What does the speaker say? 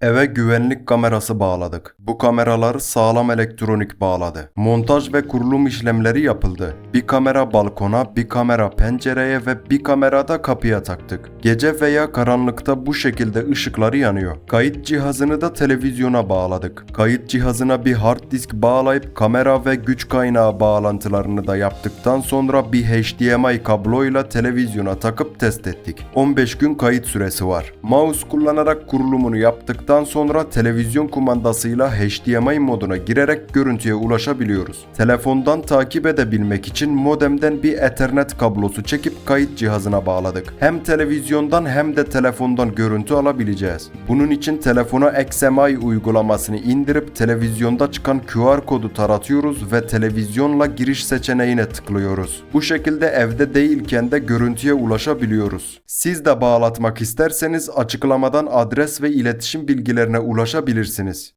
Eve güvenlik kamerası bağladık. Bu kameraları sağlam elektronik bağladı. Montaj ve kurulum işlemleri yapıldı. Bir kamera balkona, bir kamera pencereye ve bir kamera da kapıya taktık. Gece veya karanlıkta bu şekilde ışıkları yanıyor. Kayıt cihazını da televizyona bağladık. Kayıt cihazına bir hard disk bağlayıp kamera ve güç kaynağı bağlantılarını da yaptıktan sonra bir HDMI kabloyla televizyona takıp test ettik. 15 gün kayıt süresi var. Mouse kullanarak kurulumunu yaptıktan sonra televizyon kumandasıyla HDMI moduna girerek görüntüye ulaşabiliyoruz. Telefondan takip edebilmek için modemden bir Ethernet kablosu çekip kayıt cihazına bağladık. Hem televizyondan hem de telefondan görüntü alabileceğiz. Bunun için telefona XMI uygulamasını indirip televizyonda çıkan QR kodu taratıyoruz ve televizyonla giriş seçeneğine tıklıyoruz. Bu şekilde evde değilken de görüntüye ulaşabiliyoruz. Siz de bağlatmak isterseniz açıklamadan adres ve iletişim bilgilerine ulaşabilirsiniz.